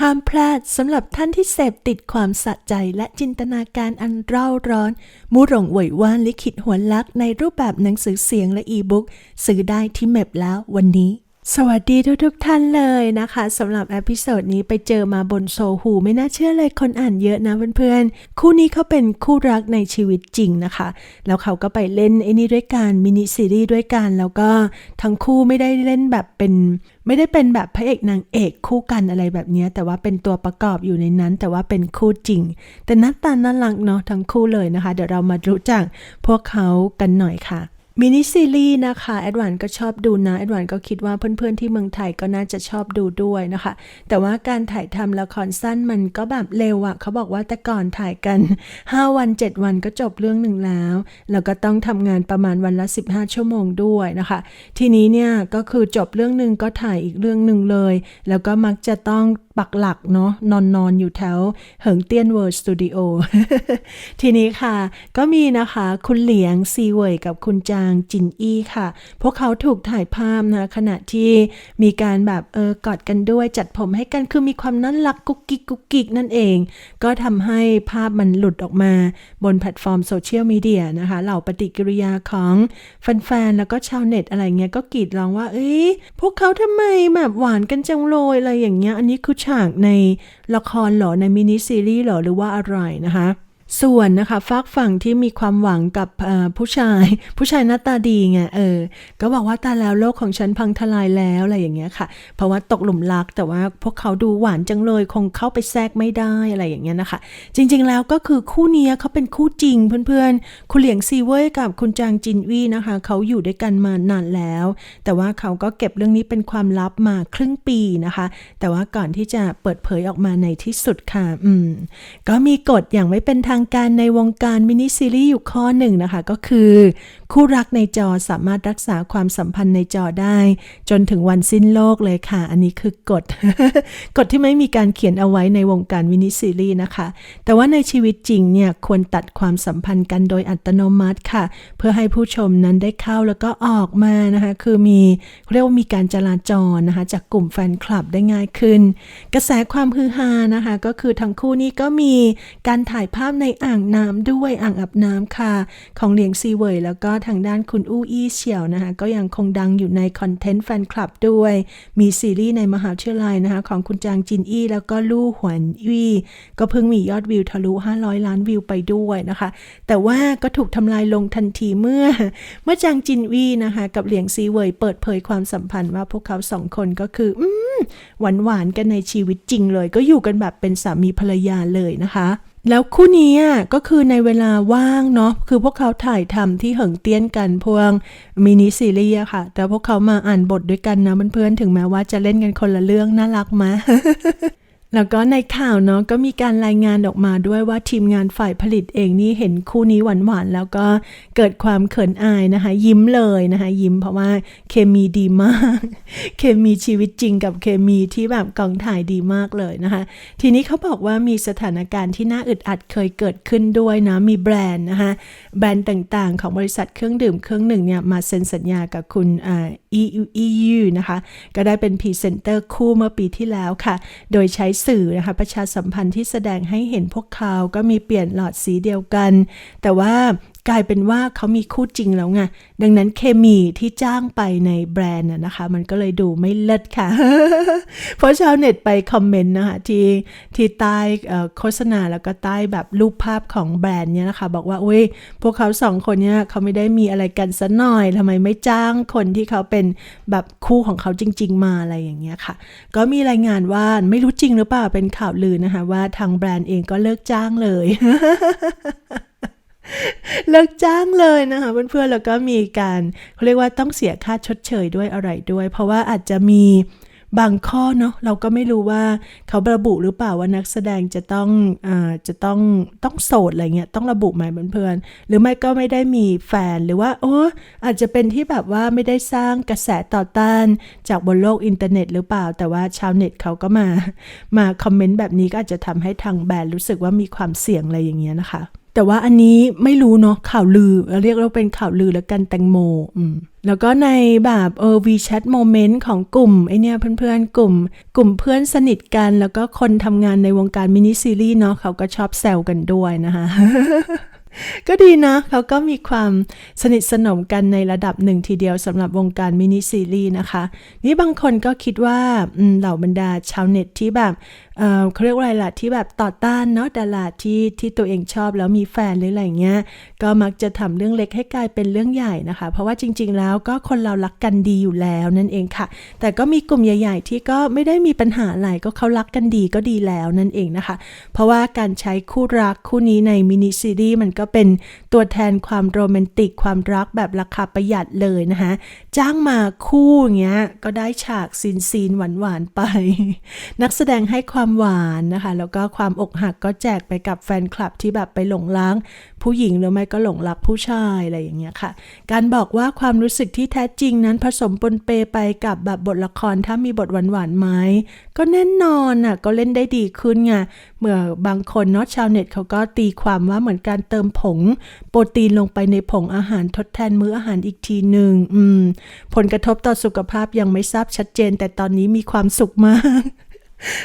ห้ามพลาดสำหรับท่านที่เสพติดความสะใจและจินตนาการอันเร่าร้อน มูหลงเหวยว่านลิขิตหัวลักในรูปแบบหนังสือเสียงและอีบุ๊กซื้อได้ที่เมบแล้ววันนี้ สวัสดีทุกทุกท่านเลยนะคะสำหรับเอพิโซดนี้ไปเจอมาบนโซฮูไม่น่าเชื่อเลยคนอ่านเยอะนะเพื่อนๆ คู่นี้เขาเป็นคู่รักในชีวิตจริงนะคะ แล้วเขาก็ไปเล่นไอ้นี่ด้วยกันมินิซีรีส์ด้วยกัน แล้วก็ทั้งคู่ไม่ได้เล่นแบบเป็นไม่ได้เป็นแบบพระเอกนางเอกคู่กันอะไรแบบนี้ แต่ว่าเป็นตัวประกอบอยู่ในนั้น แต่ว่าเป็นคู่จริง แต่หน้าตาน่ารักเนาะทั้งคู่เลยนะคะ เดี๋ยวเรามารู้จักพวกเขากันหน่อยค่ะ มินิซีรีส์นะคะแอดวานก็ชอบดูนะแอดวานก็คิดว่าเพื่อนๆที่เมืองไทยก็น่าจะชอบดูด้วยนะคะ แต่ว่าการถ่ายทำละครสั้นมันก็แบบเร็วอะเขาบอกว่าแต่ก่อนถ่ายกัน 5 วัน 7 วันก็จบเรื่องหนึ่งแล้ว แล้วก็ต้องทำงานประมาณวันละ 15 ชั่วโมงด้วยนะคะ ทีนี้เนี่ยก็คือจบเรื่องหนึ่งก็ถ่ายอีกเรื่องหนึ่งเลย แล้วก็มักจะต้อง ปักหลักเนาะนอนนอนอยู่แถวเหิงเตี้ยนเวิร์ดสตูดิโอทีนี้ค่ะ ก็มีนะคะ คุณเหลียงซีเวยกับคุณจางจินอี้ค่ะ พวกเขาถูกถ่ายภาพนะ ขณะที่มีการแบบเออกอดกันด้วยจัดผมให้กันคือมีความน่ารักกุ๊กกิ๊กกุ๊กกิ๊กนั่นเอง ก็ทำให้ภาพมันหลุดออกมาบนแพลตฟอร์มโซเชียลมีเดียนะคะ เหล่าปฏิกิริยาของแฟนๆแล้วก็ชาวเน็ตอะไรเงี้ยก็กรีดร้องว่า เอ้ยพวกเขาทำไมแบบหวานกันจังเลยอะไรอย่างเงี้ยอันนี้คือฉากในละครหรอในมินิซีรีส์หรอหรือว่าอะไรนะคะ ส่วนนะคะฝากฝั่งที่มีความหวังกับผู้ชาย ผู้ชายหน้าตาดีไงเออ ก็บอกว่าตาแล้วโลกของฉันพังทลายแล้วอะไรอย่างเงี้ยค่ะ เพราะว่าตกหลุมรักแต่ว่าพวกเขาดูหวานจังเลยคงเข้าไปแทรกไม่ได้อะไรอย่างเงี้ยนะคะ จริงๆแล้วก็คือคู่นี้เขาเป็นคู่จริงเพื่อนๆ คุณเหลียงซีเว่ยกับคุณจางจินวี่นะคะเขาอยู่ด้วยกันมานานแล้ว แต่ว่าเขาก็เก็บเรื่องนี้เป็นความลับมาครึ่งปีนะคะ แต่ว่าก่อนที่จะเปิดเผยออกมาในที่สุดค่ะ อืม ก็มีกฎอย่างไม่เป็นทางการในวงการมินิซีรีส์อยู่ข้อหนึ่งนะคะ ก็คือ คู่รักในจอสามารถรักษาความสัมพันธ์ในจอได้ จนถึงวันสิ้นโลกเลยค่ะ อันนี้คือกฎ กฎที่ไม่มีการเขียนเอาไว้ในวงการมินิซีรีนะคะ แต่ว่าในชีวิตจริงเนี่ยควรตัดความสัมพันธ์กันโดยอัตโนมัติค่ะ เพื่อให้ผู้ชมนั้นได้เข้าแล้วก็ออกมานะคะ คือมีเรียกว่ามีการจราจรนะคะ จากกลุ่มแฟนคลับได้ง่ายขึ้น กระแสความฮือฮานะคะ ก็คือทั้งคู่นี้ก็มีการถ่ายภาพในอ่างน้ำด้วยอ่างอาบน้ำค่ะ ของเหลียงซีเวยแล้วก็ทางด้านคุณอู้อี้เฉียวนะคะ ก็ยังคงดังอยู่ในคอนเทนต์แฟนคลับด้วย มีซีรีส์ในมหาวิทยาลัยนะคะ ของคุณจางจินอี้แล้วก็ลู่หวนวี่ก็เพิ่งมียอดวิวทะลุ 500 ล้านวิวไปด้วยนะคะ แต่ว่าก็ถูกทำลายลงทันทีเมื่อ เมื่อจางจินวี่นะคะ กับเหลียงซีเวยเปิดเผยความสัมพันธ์ว่าพวกเขาสองคนก็คืออืมหวานหวานๆกันในชีวิตจริงเลย ก็อยู่กันแบบเป็นสามีภรรยาเลยนะคะ แล้วคู่นี้ก็คือในเวลาว่างเนาะคือพวกเขาถ่ายทำที่เหิงเตี้ยนกันพวงมินิซีรีส์ค่ะ แต่พวกเขามาอ่านบทด้วยกันนะเพื่อนๆถึงแม้ว่าจะเล่นกันคนละเรื่องน่ารักมะ แล้วก็ในข่าวเนาะก็มีการรายงานออกมาด้วยว่าทีมงานฝ่ายผลิตเองนี่เห็นคู่นี้หวานๆ แล้วก็เกิดความเขินอายนะคะ ยิ้มเลยนะคะ ยิ้มเพราะว่าเคมีดีมาก เคมีชีวิตจริงกับเคมีที่แบบกองถ่ายดีมากเลยนะคะ ทีนี้เขาบอกว่ามีสถานการณ์ที่น่าอึดอัดเคยเกิดขึ้นด้วยนะ มีแบรนด์นะคะแบรนด์ต่างๆ ของบริษัทเครื่องดื่มเครื่องหนึ่งเนี่ยมาเซ็นสัญญากับคุณอ่า EU นะคะก็ได้เป็นพรีเซนเตอร์คู่เมื่อปีที่แล้วค่ะ โดยใช้สื่อนะคะประชาสัมพันธ์ที่แสดงให้เห็นพวกเขาก็มีเปลี่ยนหลอดสีเดียวกัน แต่ว่า กลายเป็นว่าเขามีคู่จริงแล้วไง ดังนั้นเคมีที่จ้างไปในแบรนด์นะคะ มันก็เลยดูไม่เลิศค่ะ เพราะชาวเน็ตไปคอมเมนต์นะคะที่ที่ใต้โฆษณาแล้วก็ใต้แบบรูปภาพของแบรนด์เนี่ยนะคะ บอกว่าอุ้ยพวกเขาสองคนเนี่ยเขาไม่ได้มีอะไรกันซะหน่อยทำไมไม่จ้างคนที่เขาเป็นแบบคู่ของเขาจริง ๆ มาอะไรอย่างเงี้ยค่ะ ก็มีรายงานว่าไม่รู้จริงหรือเปล่าเป็นข่าวลือนะคะ ว่าทางแบรนด์เองก็เลิกจ้างเลย เลิกจ้างเลยนะคะเพื่อนๆแล้วก็มีการเขาเรียกว่าต้องเสียค่าชดเชยด้วยอะไรด้วย เพราะว่าอาจจะมีบางข้อเนาะเราก็ไม่รู้ว่าเขาระบุหรือเปล่าว่านักแสดงจะต้องอ่าจะต้องต้องโสดอะไรเงี้ยต้องระบุไหมเพื่อนๆหรือไม่ก็ไม่ได้มีแฟนหรือว่าโอ้อาจจะเป็นที่แบบว่าไม่ได้สร้างกระแสต่อต้านจากบนโลกอินเทอร์เน็ตหรือเปล่า แต่ว่าชาวเน็ตเขาก็มามาคอมเมนต์แบบนี้ก็อาจจะทำให้ทางแบรนด์รู้สึกว่ามีความเสี่ยงอะไรอย่างเงี้ยนะคะ แต่ว่าอันนี้ไม่รู้เนาะข่าวลือเราเรียกว่าเป็นข่าวลือแล้วกันแตงโมอืมแล้วก็ในแบบเออวีแชทโมเมนต์ของกลุ่มไอเนี่ยเพื่อนๆ กลุ่ม กลุ่มเพื่อนสนิทกัน แล้วก็คนทำงานในวงการมินิซีรีส์เนาะเขาก็ชอบแซวกันด้วยนะคะก็ดีนะ เขาก็มีความสนิทสนมกันในระดับหนึ่งทีเดียวสำหรับวงการมินิซีรีส์นะคะ นี่บางคนก็คิดว่าเหล่าบรรดาชาวเน็ตที่แบบ เอ่อเขาเรียกว่าอะไรล่ะที่แบบต่อต้านเนาะดาราที่ที่ตัวเองชอบแล้วมีแฟนหรืออะไรเงี้ยก็มักจะทำเรื่องเล็กให้กลายเป็นเรื่องใหญ่นะคะ เพราะว่าจริง ๆ แล้วก็คนเรารักกันดีอยู่แล้วนั่นเองค่ะ แต่ก็มีกลุ่มใหญ่ ๆ ที่ก็ไม่ได้มีปัญหาอะไรก็เขารักกันดีก็ดีแล้วนั่นเองนะคะ เพราะว่าการใช้คู่รักคู่นี้ในมินิซีรีส์มันก็เป็นตัวแทนความโรแมนติกความรักแบบราคาประหยัดเลยนะคะจ้างมาคู่เงี้ยก็ได้ฉากซีนซีนหวานๆไป นักแสดงให้ความความหวานนะคะ แล้วก็ความอกหักก็แจกไปกับแฟนคลับที่แบบไปหลงรักผู้หญิงหรือไม่ก็หลงรักผู้ชายอะไรอย่างเงี้ยค่ะ การบอกว่าความรู้สึกที่แท้จริงนั้นผสมปนเปไปกับแบบบทละครถ้ามีบทหวานๆไหมก็แน่นอนอะก็เล่นได้ดีขึ้นไงเมื่อบางคนเนาะชาวเน็ตเขาก็ตีความว่าเหมือนการเติมผง โปรตีนลงไปในผงอาหารทดแทนมื้ออาหารอีกทีหนึ่งอืมผลกระทบต่อสุขภาพยังไม่ทราบชัดเจน แต่ตอนนี้มีความสุขมาก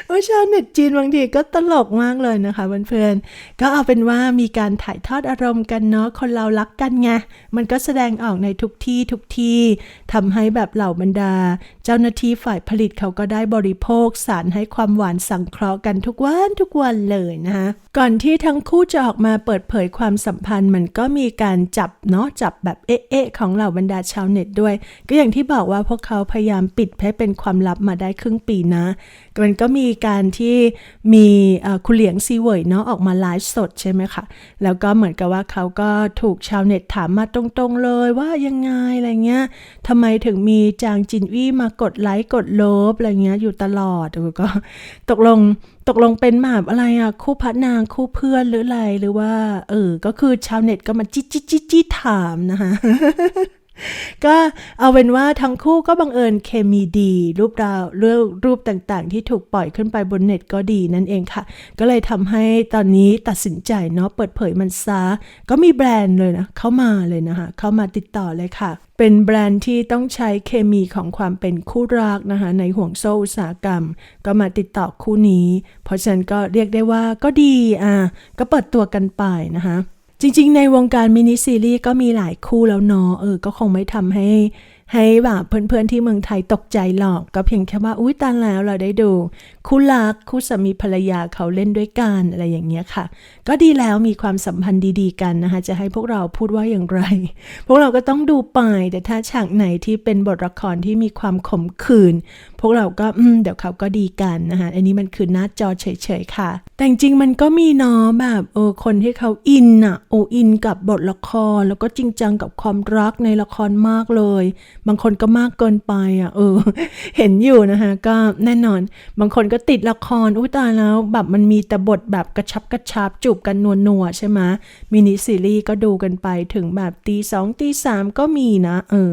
ว่าชาวเน็ตจีนบางทีก็ตลกมากเลยนะคะเพื่อนๆ ก็เอาเป็นว่ามีการถ่ายทอดอารมณ์กันเนาะ คนเรารักกันไง มันก็แสดงออกในทุกที่ทุกที่ทำให้แบบเหล่าบรรดา เจ้าหน้าที่ฝ่ายผลิตเขาก็ได้บริโภคสารให้ความหวานสังเคราะห์กันทุกวันทุกวันเลยนะคะ ก่อนที่ทั้งคู่จะออกมาเปิดเผยความสัมพันธ์ มันก็มีการจับเนาะจับแบบเอ๊ะๆของเหล่าบรรดาชาวเน็ตด้วย ก็อย่างที่บอกว่าพวกเขาพยายามปิดให้เป็นความลับมาได้ครึ่งปีนะมันก็มีการที่มีคุณเหลียงซีเวยเนาะออกมาไลฟ์สดใช่ไหมคะแล้วก็เหมือนกับว่าเขาก็ถูกชาวเน็ตถามมาตรงๆเลยว่ายังไงอะไรเงี้ยทำไมถึงมีจางจินวี่มากดไลค์กดโลบอะไรเงี้ยอยู่ตลอดเออก็ตกลงตกลงเป็นแบบอะไรอะคู่พระนางคู่เพื่อนหรืออะไรหรือว่า เออ ก็คือชาวเน็ตก็มาจี้จี้จี้ถามนะคะ ก็เอาเป็นว่าทั้งคู่ก็บังเอิญเคมีดี รูปราวเรื่องรูปต่างๆ ที่ถูกปล่อยขึ้นไปบนเน็ตก็ดีนั่นเองค่ะ ก็เลยทำให้ตอนนี้ตัดสินใจเนาะเปิดเผยมันซะก็มีแบรนด์เลยนะ เข้ามาเลยนะคะ เข้ามาติดต่อเลยค่ะ เป็นแบรนด์ที่ต้องใช้เคมีของความเป็นคู่รักนะคะ ในห่วงโซ่อุตสาหกรรม ก็มาติดต่อคู่นี้ เพราะฉะนั้นก็เรียกได้ว่าก็ดีอะก็เปิดตัวกันไปนะคะ จริงๆ ในวงการมินิซีรีส์ก็มีหลายคู่แล้วเนาะเออ ก็คงไม่ทำให้ ให้แบบเพื่อนๆที่เมืองไทยตกใจหรอก ก็เพียงแค่ว่าอุ้ยตายแล้วเราได้ดู คู่รักคู่สามีภรรยาเขาเล่นด้วยกันอะไรอย่างเงี้ยค่ะ ก็ดีแล้วมีความสัมพันธ์ดีๆกันนะคะจะให้พวกเราพูดว่าอย่างไร พวกเราก็ต้องดูไปแต่ถ้าฉากไหนที่เป็นบทละครที่มีความขมขื่นพวกเราก็อืมเดี๋ยวเขาก็ดีกันนะคะอันนี้มันคือหน้าจอเฉยๆค่ะ แต่จริงมันก็มีเนาะแบบเออคนที่เขาอินอะโออินกับบทละคร แล้วก็จริงจังกับความรักในละครมากเลย บางคนก็มากเกินไปอะเออ เห็นอยู่นะคะก็แน่นอน บางคนก็ติดละครอุ้ยตายแล้วแบบมันมีแต่บทแบบกระชับกระชับจูบกันนัวๆใช่ไหมมินิซีรีส์ก็ดูกันไปถึงแบบตีสองตีสามก็มีนะ เออ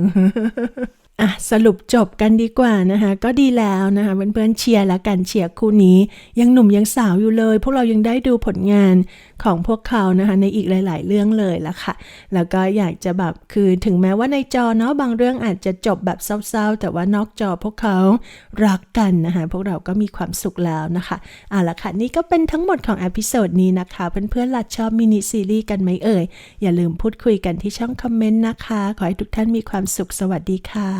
อะสรุปจบกันดีกว่านะคะก็ดีแล้วนะคะเพื่อนๆเชียร์และกันเชียร์คู่นี้ ยังหนุ่มยังสาวอยู่เลย พวกเรายังได้ดูผลงานของพวกเขานะคะในอีกหลาย ๆ เรื่องเลยละค่ะ แล้วก็อยากจะแบบคือถึงแม้ว่าในจอเนาะบางเรื่องอาจจะจบแบบเศร้า ๆ แต่ว่านอกจอพวกเขารักกันนะคะพวกเราก็มีความสุขแล้วนะคะเอาละค่ะนี่ก็เป็นทั้งหมดของอพิโซดนี้นะคะ เพื่อนๆล่ะชอบมินิซีรีส์กันไหมเอ่ย อย่าลืมพูดคุยกันที่ช่องคอมเมนต์นะคะ ขอให้ทุกท่านมีความสุขสวัสดีค่ะ